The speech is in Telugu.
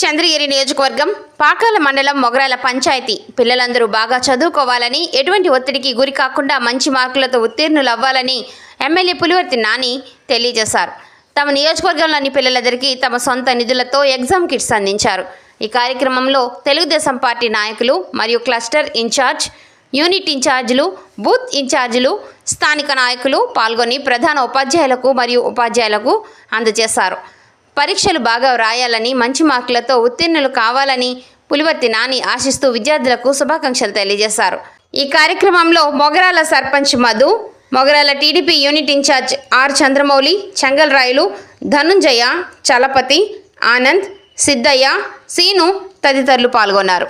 చంద్రగిరి నియోజకవర్గం పాకాల మండలం మొగరాల పంచాయతీ. పిల్లలందరూ బాగా చదువుకోవాలని ఎటువంటి ఒత్తిడికి గురి కాకుండా మంచి మార్కులతో ఉత్తీర్ణులు అవ్వాలని ఎమ్మెల్యే పులివర్తి నాని తెలియజేశారు. తమ నియోజకవర్గంలోని పిల్లలందరికీ తమ సొంత నిధులతో ఎగ్జామ్ కిట్స్ అందించారు. ఈ కార్యక్రమంలో తెలుగుదేశం పార్టీ నాయకులు మరియు క్లస్టర్ ఇన్ఛార్జ్ యూనిట్ ఇన్ఛార్జీలు బూత్ ఇన్ఛార్జీలు స్థానిక నాయకులు పాల్గొని ప్రధాన ఉపాధ్యాయులకు మరియు ఉపాధ్యాయులకు అందజేశారు. పరీక్షలు బాగా వ్రాయాలని మంచి మార్కులతో ఉత్తీర్ణులు కావాలని పులివర్తి నాని ఆశిస్తూ విద్యార్థులకు శుభాకాంక్షలు తెలియజేశారు. ఈ కార్యక్రమంలో Mogarala sarpanch Madhu Mogarala TDP unit in-charge R Chandramouli Chengal Rayulu Dhanunjaya Chalapathi Anand Siddaiah Seenu తదితరులు పాల్గొన్నారు.